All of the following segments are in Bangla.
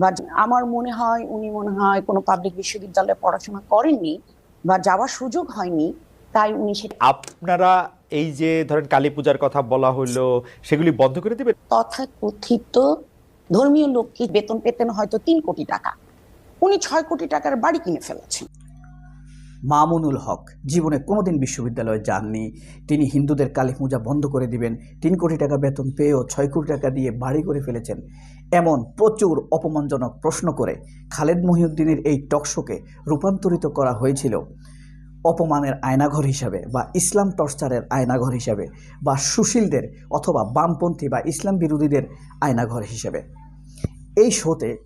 বা আমার মনে হয় উনি মনে হয় কোনো পাবলিক বিশ্ববিদ্যালয়ে পড়াশোনা করেননি বা যাওয়ার সুযোগ হয়নি তাই উনি সেটা আপনারা এই যে ধরেন কালী পূজার কথা বলা হলো সেগুলি বন্ধ করে দেবে তথা কথিত ধর্মীয় লোককে বেতন পেতেন হয়তো তিন কোটি টাকা। উনি ছয় কোটি টাকার বাড়ি কিনে ফেলেছেন। মামুনুল হক। জীবনে কোনোদিন বিশ্ববিদ্যালয়ে যাননি। তিনি হিন্দুদের কালী পূজা বন্ধ করে দিবেন। তিন কোটি টাকা বেতন পেয়েও ছয় কোটি টাকা দিয়ে বাড়ি করে ফেলেছেন। এমন প্রচুর অপমানজনক প্রশ্ন করে খালেদ মহিউদ্দিনের এই টকশোকে রূপান্তরিত করা হয়েছিল অপমানের আয়নাঘর হিসাবে বা ইসলাম টর্চারের আয়নাঘর হিসাবে বা সুশীলদের অথবা বামপন্থী বা ইসলাম বিরোধীদের আয়নাঘর হিসাবে। এই শোতে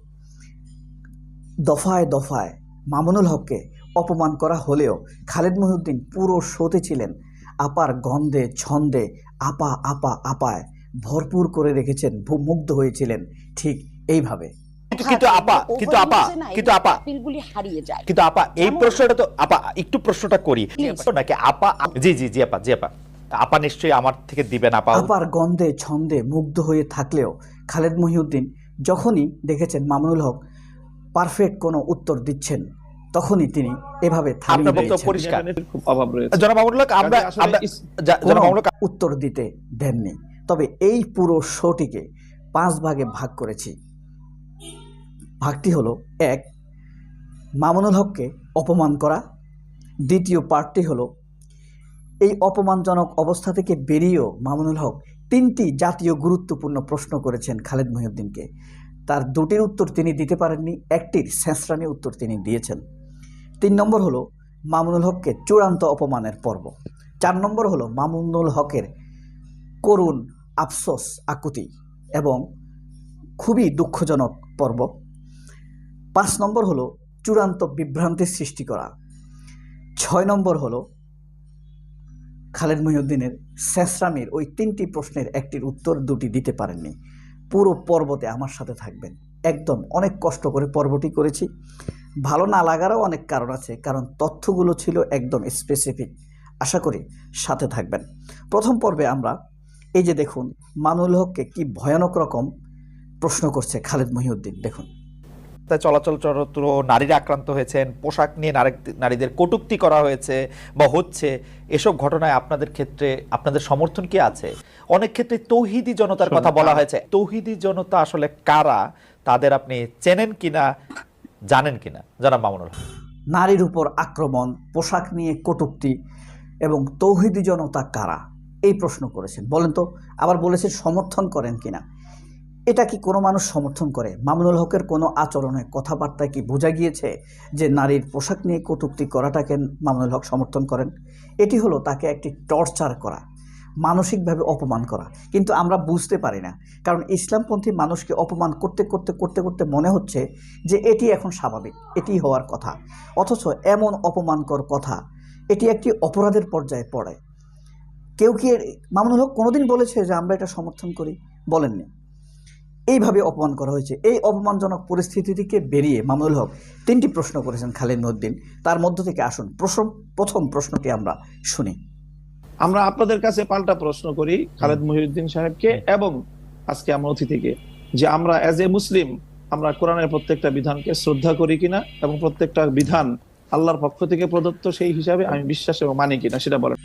দফায় দফায় মামুনুল হককে অপমান করা হলেও খালেদ মহিউদ্দিন পুরো শোতে ছিলেন। আপার গন্ধে ছন্দে আপা আপা আপায় ভরপুর করে রেখেছেন ভু- মুগ্ধ হয়েছিলেন ঠিক এইভাবে। কিন্তু- কিন্তু আপা কিন্তু আপা কিন্তু আপা। হারিয়ে যায়। কিন্তু আপা এই প্রশ্নটা তো আপা একটু প্রশ্নটা করি. নাকি আপা জি জি জি আপা জি আপা। আপা নিশ্চয়ই আমার থেকে দিবেন আপা আপার গন্ধে ছন্দে মুগ্ধ হয়ে থাকলেও খালেদ মহিউদ্দিন যখনই দেখেছেন মামুনুল হক পারফেক্ট কোনো উত্তর দিচ্ছেন। তখনই তিনি এভাবে। পরিষ্কার। আমরা উত্তর দিতে দেননি। তবে এই পুরো শোটিকে পাঁচ ভাগে ভাগ করেছি। ভাগটি হলো এক মামুনুল হককে অপমান করা। দ্বিতীয় পার্টটি হলো এই অপমানজনক অবস্থা থেকে বেরিয়েও মামুনুল হক তিনটি জাতীয় গুরুত্বপূর্ণ প্রশ্ন করেছেন খালেদ মহিউদ্দিনকে। তার দুটির উত্তর তিনি দিতে পারেননি একটির শেষরানি উত্তর তিনি দিয়েছেন। তিন নম্বর হলো মামুনুল হককে চূড়ান্ত অপমানের পর্ব। চার নম্বর হলো মামুনুল হকের করুণ আফসোস আকুতি এবং খুবই দুঃখজনক পর্ব। পাঁচ নম্বর হলো চূড়ান্ত বিভ্রান্তির সৃষ্টি করা। ছয় নম্বর হলো খালেদ মহিউদ্দিনের শেষরামির ওই তিনটি প্রশ্নের একটির উত্তর দুটি দিতে পারেননি। পুরো পর্বতে আমার সাথে থাকবেন। একদম অনেক কষ্ট করে পর্বটি করেছি। ভালো না লাগারও অনেক কারণ আছে কারণ তথ্যগুলো ছিল একদম স্পেসিফিক আশা করি সাথে থাকবেন। প্রথম পর্বে আমরা এই যে দেখুন মানুল হককে কি ভয়ানক রকম প্রশ্ন করছে খালেদ মহিউদ্দিন দেখুন। রাস্তায় চলাচল চরত্র নারীরা আক্রান্ত হয়েছেন পোশাক নিয়ে নারী- নারীদের কটূক্তি করা হয়েছে বা হচ্ছে এসব ঘটনায় আপনাদের ক্ষেত্রে আপনাদের সমর্থন কি আছে? অনেক ক্ষেত্রে তৌহিদি জনতার কথা বলা হয়েছে। তৌহিদি জনতা আসলে কারা? তাদের আপনি চেনেন কিনা? জানেন কিনা? জানাব মামুনুল হক। নারীর উপর আক্রমণ, পোশাক নিয়ে কটূক্তি এবং তৌহিদি জনতা কারা? এই প্রশ্ন করেছেন। বলেন তো, আবার বলেছেন সমর্থন করেন কিনা? এটা কি কোনো মানুষ সমর্থন করে? মামুনুল হকের কোনো আচরণে কথাবার্তায় কি বোঝা গিয়েছে যে নারীর পোশাক নিয়ে কটূক্তি করাটাকে মামুনুল হক সমর্থন করেন? এটি হলো তাকে একটি টর্চার করা। মানসিকভাবে অপমান করা। কিন্তু আমরা বুঝতে পারি না। কারণ ইসলামপন্থী মানুষকে অপমান করতে করতে করতে করতে মনে হচ্ছে যে এটি এখন স্বাভাবিক, এটি হওয়ার কথা। অথচ এমন অপমানকর কথা, এটি একটি অপরাধের পর্যায়ে পড়ে। কেউ কি মামুনুল হক কোনোদিন বলেছে যে আমরা এটা সমর্থন করি? বলেননি। এইভাবে অপমান করা হয়েছে। এই অপমানজনক পরিস্থিতি থেকে বেরিয়ে মামুনুল হক তিনটি প্রশ্ন করেছেন খালিদ মউদ্দিন তার মধ্য থেকে আসুন। প্রথম প্রশ্নটি আমরা শুনি। আমরা আপনাদের কাছে পাল্টা প্রশ্ন করি খালেদ মহিউদ্দিন সাহেবকে এবং আজকে আমার অতিথিকে যে আমরা অ্যাজ এ মুসলিম আমরা কোরআনের প্রত্যেকটা বিধানকে শ্রদ্ধা করি কিনা এবং প্রত্যেকটা বিধান আল্লাহর পক্ষ থেকে প্রদত্ত সেই হিসাবে আমি বিশ্বাস এবং মানি কিনা সেটা বলেন।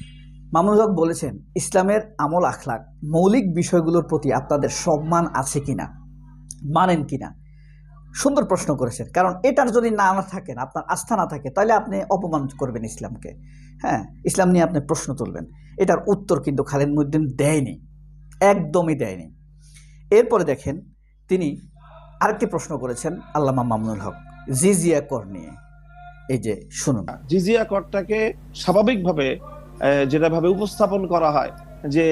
মামুনুল হক বলেছেন ইসলামের আমল আখলাক মৌলিক বিষয়গুলোর প্রতি আপনাদের সম্মান আছে কিনা মানেন কিনা? সুন্দর প্রশ্ন করেছেন কারণ এটার যদি না না থাকেন আপনার আস্থা না থাকে তাহলে আপনি অপমান করবেন ইসলামকে। হ্যাঁ ইসলাম নিয়ে আপনি প্রশ্ন তুলবেন। এটার উত্তর কিন্তু খালেদ মুদ্দিন দেয়নি, একদমই দেয়নি। এরপরে দেখেন তিনি আরেকটি প্রশ্ন করেছেন আল্লামা মামুনুল হক, জিজিয়া কর নিয়ে। এই যে শুনুন। জিজিয়া করটাকে স্বাভাবিকভাবে যেটাভাবে উপস্থাপন করা হয়, যে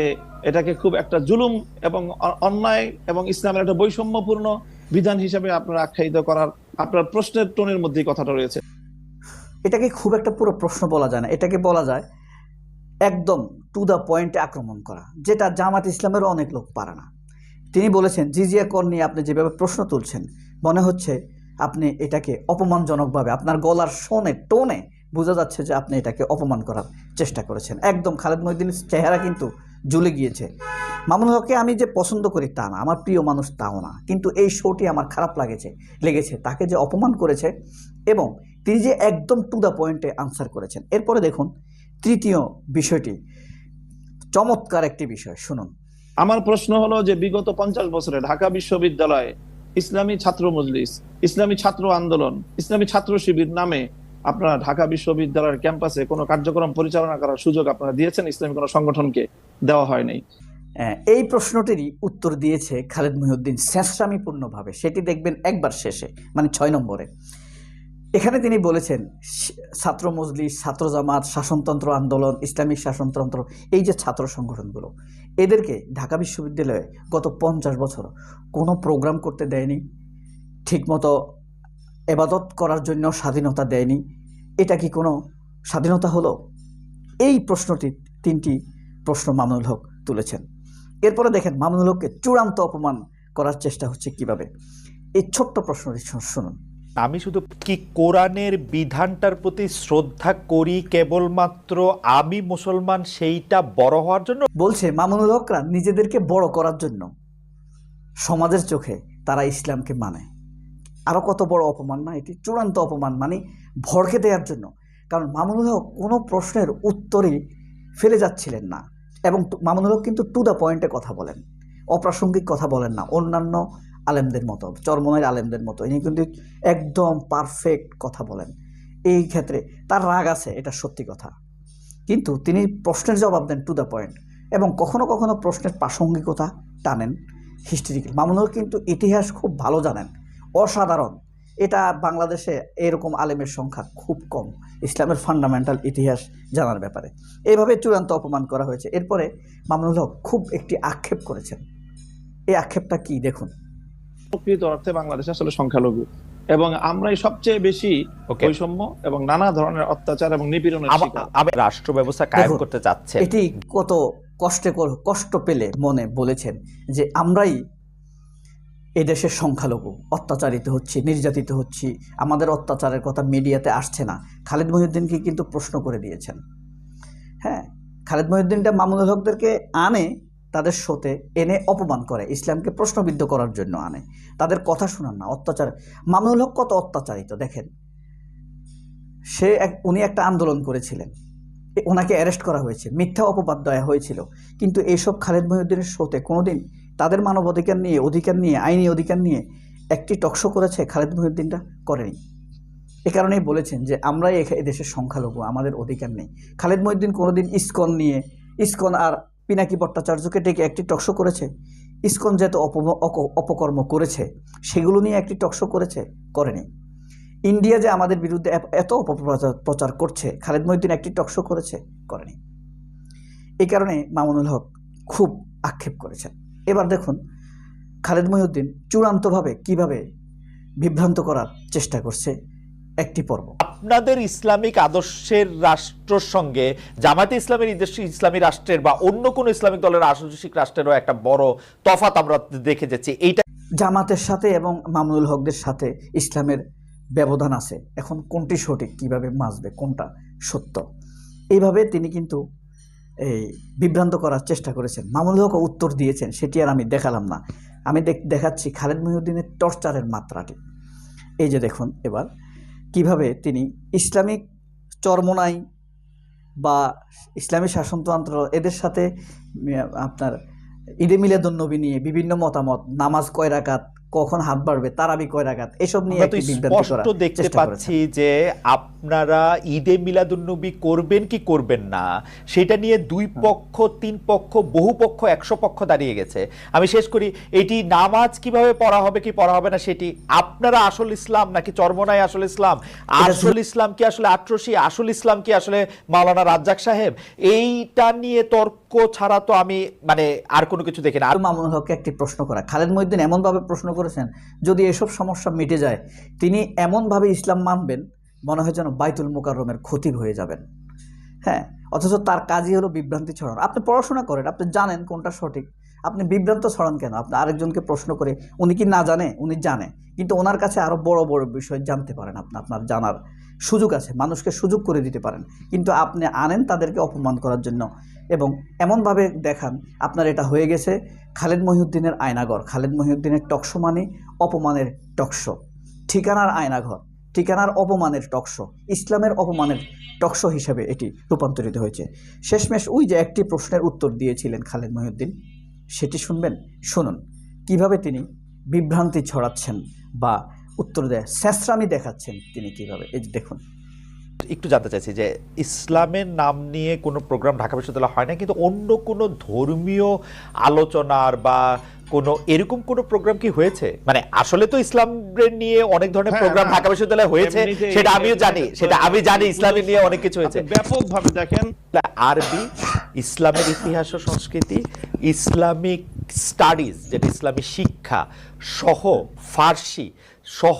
এটাকে খুব একটা জুলুম এবং অন্যায় এবং ইসলামের একটা বৈষম্যপূর্ণ বিধান হিসাবে আপনার আখ্যায়িত করার আপনার প্রশ্নের টোনের মধ্যেই কথাটা রয়েছে। এটাকে খুব একটা পুরো প্রশ্ন বলা যায় না। এটাকে বলা যায় একদম টু দ্য পয়েন্টে আক্রমণ করা, যেটা জামাত ইসলামেরও অনেক লোক পারে না। তিনি বলেছেন, জিজিয়া কর নিয়ে আপনি যেভাবে প্রশ্ন তুলছেন, মনে হচ্ছে আপনি এটাকে অপমানজনকভাবে, আপনার গলার শোনে টোনে বোঝা যাচ্ছে যে আপনি এটাকে অপমান করার চেষ্টা করেছেন। একদম খালেদ মহিউদ্দিনের চেহারা কিন্তু জ্বলে গিয়েছে। মামুন হককে আমি যে পছন্দ করি তা না, আমার প্রিয় মানুষ তাও না। কিন্তু এই শোটি আমার খারাপ লাগেছে, লেগেছে। তাকে যে অপমান করেছে এবং তিনি যে একদম টু দ্য পয়েন্টে আনসার করেছেন। এরপরে দেখুন তৃতীয় বিষয়টি চমৎকার একটি বিষয় শুনুন। আমার প্রশ্ন হলো যে বিগত পঞ্চাশ বছরে ঢাকা বিশ্ববিদ্যালয়ে ইসলামী ছাত্র মজলিস ইসলামী ছাত্র আন্দোলন ইসলামী ছাত্র শিবির নামে আপনারা ঢাকা বিশ্ববিদ্যালয়ের ক্যাম্পাসে কোনো কার্যক্রম পরিচালনা করার সুযোগ আপনারা দিয়েছেন? ইসলামী কোনো সংগঠনকে দেওয়া হয়নি। আহ, এই প্রশ্নটিরই উত্তর দিয়েছে খালেদ মহিউদ্দিন স্যাঁচরামিপূর্ণভাবে সেটি দেখবেন একবার শেষে মানে ছয় নম্বরে। এখানে তিনি বলেছেন ছাত্র মজলিস, ছাত্র জামাত, শাসনতন্ত্র আন্দোলন, ইসলামিক শাসনতন্ত্র, এই যে ছাত্র সংগঠনগুলো, এদেরকে ঢাকা বিশ্ববিদ্যালয়ে গত পঞ্চাশ বছর কোনো প্রোগ্রাম করতে দেয়নি, ঠিকমতো এবাদত করার জন্য স্বাধীনতা দেয়নি, এটা কি কোনো স্বাধীনতা হলো? এই প্রশ্নটি তিনটি প্রশ্ন মামুনুল হক তুলেছেন। এরপরে দেখেন, মামুনুল হককে চূড়ান্ত অপমান করার চেষ্টা হচ্ছে কীভাবে? এই ছোট্ট প্রশ্নটি শুনুন। আমি শুধু কি কোরআনের বিধানটার প্রতি শ্রদ্ধা করি কেবলমাত্র আমি মুসলমান সেইটা বড় হওয়ার জন্য? বলছে মামুনুল হকরা নিজেদেরকে বড় করার জন্য। সমাজের চোখে তারা ইসলামকে মানে। আরও কত বড় অপমান না, এটি চূড়ান্ত অপমান মানে ভড়কে দেওয়ার জন্য। কারণ মামুনুল হক কোনো প্রশ্নের উত্তরই ফেলে যাচ্ছিলেন না। এবং মামুনুল হক কিন্তু টু দ্য পয়েন্টে কথা বলেন। অপ্রাসঙ্গিক কথা বলেন না। অন্যান্য আলেমদের মতো চরমনের আলেমদের মতো। ইনি কিন্তু একদম পারফেক্ট কথা বলেন। এই ক্ষেত্রে তার রাগ আছে, এটা সত্যি কথা। কিন্তু তিনি প্রশ্নের জবাব দেন টু দ্য পয়েন্ট এবং কখনো কখনো প্রশ্নের প্রাসঙ্গিকতা টানেন। হিস্ট্রিক্যাল মামুনুল কিন্তু ইতিহাস খুব ভালো জানেন। অসাধারণ। এটা বাংলাদেশে এরকম আলেমের সংখ্যা খুব কম। ইসলামের ফান্ডামেন্টাল ইতিহাস জানার ব্যাপারে। এইভাবে চূড়ান্ত অপমান করা হয়েছে। এরপরে মামুনুল হক খুব একটি আক্ষেপ করেছেন। এই আক্ষেপটা কি? দেখুন। প্রকৃত অর্থে বাংলাদেশ আসলে সংখ্যালঘু। এবং আমরাই সবচেয়ে বেশি বৈষম্য এবং নানা ধরনের অত্যাচার এবং নিপীড়নের শিকার। রাষ্ট্র ব্যবস্থা কায়েম করতে চাচ্ছে এটি কত কষ্টে কষ্ট পেলে মনে বলেছেন যে আমরাই এদেশের সংখ্যালঘু অত্যাচারিত হচ্ছি নির্যাতিত হচ্ছি আমাদের অত্যাচারের কথা মিডিয়াতে আসছে না। খালেদ মহিউদ্দিনকে কিন্তু প্রশ্ন করে দিয়েছেন। হ্যাঁ খালেদ মহিউদ্দিনটা মামুনুল হকদেরকে আনে তাদের শোতে এনে অপমান করে, ইসলামকে প্রশ্নবিদ্ধ করার জন্য আনে। তাদের কথা শোনান না। অত্যাচার মামুনুল হক কত অত্যাচারিত, দেখেন। সে এক উনি একটা আন্দোলন করেছিলেন। ওনাকে অ্যারেস্ট করা হয়েছে। মিথ্যা অপবাদ দেওয়া হয়েছিল। কিন্তু এইসব খালেদ মহিউদ্দিনের শোতে কোনোদিন তাদের মানব অধিকার নিয়ে অধিকার নিয়ে, আইনি অধিকার নিয়ে একটি টকশো করেছে খালেদ মহিউদ্দিনটা করেনি। এ কারণেই বলেছেন যে, আমরাই এদেশের সংখ্যালঘু, আমাদের অধিকার নেই। খালেদ মহিউদ্দিন কোনোদিন ইস্কন নিয়ে ইস্কন আর পিনাকি ভট্টাচার্যকে ডেকে একটি টকশো করেছে। ইসকন অক- অপকর্ম করেছে, সেগুলো নিয়ে একটি টকশো করেছে, করেনি। ইন্ডিয়া যে আমাদের বিরুদ্ধে এত অপপ্রচার, প্রচার করছে, খালেদ মহিউদ্দিন একটি টকশো করেছে, করেনি। এই কারণে মামুনুল হক খুব আক্ষেপ করেছেন। এবার দেখুন, খালেদ মহিউদ্দিন চূড়ান্তভাবে কীভাবে বিভ্রান্ত করার চেষ্টা করছে একটি পর্ব। আপনাদের ইসলামিক আদর্শের রাষ্ট্রের সঙ্গে জামাতে ইসলামের ইসলামী রাষ্ট্রের বা অন্য কোনো ইসলামিক দলের আদর্শিক রাষ্ট্রেরও একটা বড় তফাত আমরা দেখে যাচ্ছি। এইটা জামাতের সাথে এবং মামুনুল হকদের সাথে ইসলামের ব্যবধান আছে। এখন কোনটি সঠিক? কীভাবে মাসবে? কোনটা সত্য? এইভাবে তিনি কিন্তু এই বিভ্রান্ত করার চেষ্টা করেছেন। মামুল হক উত্তর দিয়েছেন, সেটি আর আমি দেখালাম না। আমি দেখ- দেখাচ্ছি খালেদ মহিউদ্দিনের টর্চারের মাত্রাটি। এই যে দেখুন, এবার কীভাবে তিনি ইসলামিক চরমনাই বা ইসলামী শাসনতন্ত্র, এদের সাথে আপনার ঈদে মিলাদুন্নবী নিয়ে বিভিন্ন মতামত, নামাজ কয় রাকাত কখন হাত বাড়বে তারাবি কয় রাকাত এসব নিয়ে একটি স্পষ্ট দেখতে পাচ্ছি যে আপনারা ঈদে মিলাদুন্নবী করবেন কি করবেন না সেটা নিয়ে দুই পক্ষ তিন পক্ষ বহু পক্ষ একশো পক্ষ দাঁড়িয়ে গেছে। আমি শেষ করি এটি নামাজ কীভাবে পড়া হবে কি পড়া হবে না সেটি আপনারা আসল ইসলাম নাকি চরমনাই আসল ইসলাম? আসল ইসলাম কি আসলে আট্রসি? আসল ইসলাম কি আসলে মাওলানা রাজ্জাক সাহেব? এইটা নিয়ে তর্ক ছাড়া তো আমি মানে আর কোনো কিছু দেখি না। আর মামুনুল হককে একটি প্রশ্ন করা খালেদ মহিউদ্দিন এমনভাবে প্রশ্ন করেছেন। যদি এসব সমস্যা মিটে যায়, তিনি এমনভাবে ইসলাম মানবেন, মনে হয় যেন বাইতুল মুকাররমের খতিব হয়ে যাবেন। হ্যাঁ অথচ তার কাজই হলো বিভ্রান্তি ছড়ানো। আপনি পড়াশোনা করেন, আপনি জানেন কোনটা সঠিক। আপনি বিভ্রান্ত ছড়ান কেন? আপনি আরেকজনকে প্রশ্ন করে, উনি কি না জানে? উনি জানে। কিন্তু ওনার কাছে আরও বড় বড় বিষয় জানতে পারেন আপনি, আপনার জানার সুযোগ আছে। মানুষকে সুযোগ করে দিতে পারেন। কিন্তু আপনি আনেন তাদেরকে অপমান করার জন্য। এবং এমনভাবে দেখান, আপনার এটা হয়ে গেছে খালেদ মহিউদ্দিনের আয়নাঘর। খালেদ মহিউদ্দিনের টকশো মানে অপমানের টকশো। ঠিকানার আয়নাঘর। ঠিকানার অপমানের টকশো। ইসলামের অপমানের টকশো হিসেবে এটি রূপান্তরিত হয়েছে। শেষমেশ ওই যে একটি প্রশ্নের উত্তর দিয়েছিলেন খালেদ মহিউদ্দিন, সেটি শুনবেন? শুনুন। কীভাবে তিনি বিভ্রান্তি ছড়াচ্ছেন বা উত্তর দেয় স্যাঁচরামি দেখাচ্ছেন তিনি কীভাবে? এই দেখুন। একটু জানতে চাইছি যে ইসলামের নাম নিয়ে কোনো প্রোগ্রাম ঢাকা বিশ্ববিদ্যালয়ে হয় না কিন্তু অন্য কোনো ধর্মীয় আলোচনার বা কোনো এরকম কোনো প্রোগ্রাম কি হয়েছে? মানে আসলে তো ইসলাম নিয়ে অনেক ধরনের হ্যাঁ, প্রোগ্রাম হ্যাঁ। ঢাকা বিশ্ববিদ্যালয়ে হয়েছে সেটা আমিও জানি সেটা আমি জানি ইসলামের নিয়ে অনেক কিছু হয়েছে। ব্যাপকভাবে দেখেন। আরবি ইসলামের ইতিহাস ও সংস্কৃতি ইসলামিক স্টাডিজ যেটা ইসলামী শিক্ষা সহ ফার্সি সহ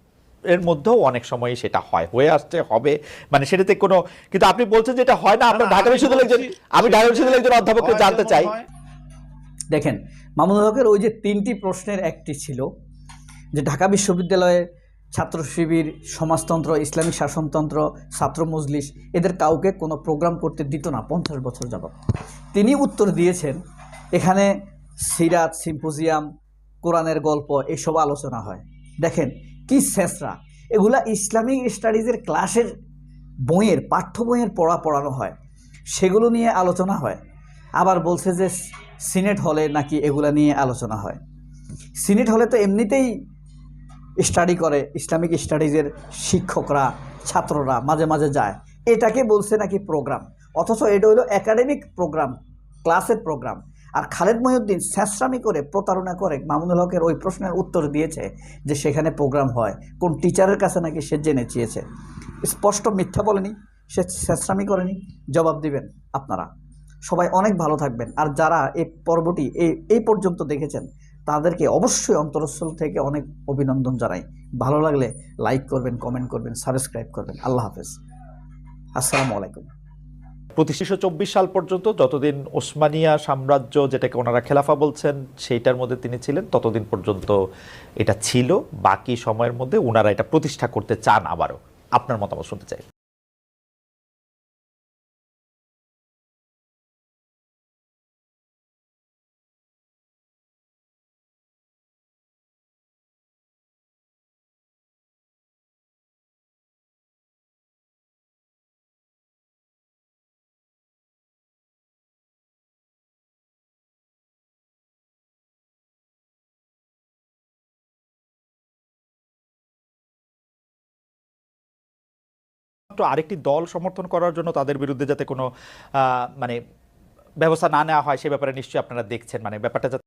এর মধ্যেও অনেক সময় সেটা হয় হয়ে আসছে হবে। মানে সেটাতে কোনো কিন্তু আপনি বলছেন যে এটা হয় না আপনার ঢাকা আমি বিশ্ববিদ্যালয়ের একজন আমি ঢাকা বিশ্ববিদ্যালয়ের একজন অধ্যাপককে জানতে চাই। দেখেন মামুনুল হকের ওই যে তিনটি প্রশ্নের একটি ছিল যে ঢাকা বিশ্ববিদ্যালয়ের ছাত্র শিবির সমাজতন্ত্র ইসলামিক শাসনতন্ত্র ছাত্র মজলিস এদের কাউকে কোনো প্রোগ্রাম করতে দিত না পঞ্চাশ বছর যাবত তিনি উত্তর দিয়েছেন এখানে সিরাত সিম্পোজিয়াম কোরআনের গল্প এসব আলোচনা হয়। দেখেন কি শেষরা। এগুলা ইসলামিক স্টাডিজের ক্লাসের বইয়ের, পাঠ্য বইয়ের পড়া পড়ানো হয়। সেগুলো নিয়ে আলোচনা হয়। আবার বলছে যে, সিনেট হলে নাকি এগুলা নিয়ে আলোচনা হয়। সিনেট হলে তো এমনিতেই স্টাডি করে, ইসলামিক স্টাডিজের শিক্ষকরা, ছাত্ররা মাঝে মাঝে যায়। এটাকে বলছে নাকি প্রোগ্রাম? অথচ এটা হলো একাডেমিক প্রোগ্রাম, ক্লাসের প্রোগ্রাম। আর খালেদ মহিউদ্দিন স্যাঁচরামি করে প্রতারণা করে মামুনুল হকের ওই প্রশ্নের উত্তর দিয়েছে যে সেখানে প্রোগ্রাম হয়। কোন টিচারের কাছে নাকি সে জেনে চেয়েছে। স্পষ্ট মিথ্যা বলেনি, সে স্যাঁচরামি করেনি। জবাব দিবেন আপনারা। সবাই অনেক ভালো থাকবেন। আর যারা এই পর্বটি এই এই পর্যন্ত দেখেছেন, তাদেরকে অবশ্যই অন্তরস্থল থেকে অনেক অভিনন্দন জানাই। ভালো লাগলে লাইক করবেন, কমেন্ট করবেন, সাবস্ক্রাইব করবেন। আল্লাহ হাফেজ। আসসালামু আলাইকুম। পঁচিশশো চব্বিশ সাল পর্যন্ত যতদিন ওসমানিয়া সাম্রাজ্য যেটাকে ওনারা খেলাফা বলছেন, সেইটার মধ্যে তিনি ছিলেন, ততদিন পর্যন্ত এটা ছিল। বাকি সময়ের মধ্যে ওনারা এটা প্রতিষ্ঠা করতে চান আবারও। আপনার মতামত শুনতে চাই। মাত্র আরেকটি দল সমর্থন করার জন্য তাদের বিরুদ্ধে যাতে কোনো মানে ব্যবস্থা না নেওয়া হয়, সে ব্যাপারে নিশ্চয়ই আপনারা দেখছেন মানে ব্যাপারটা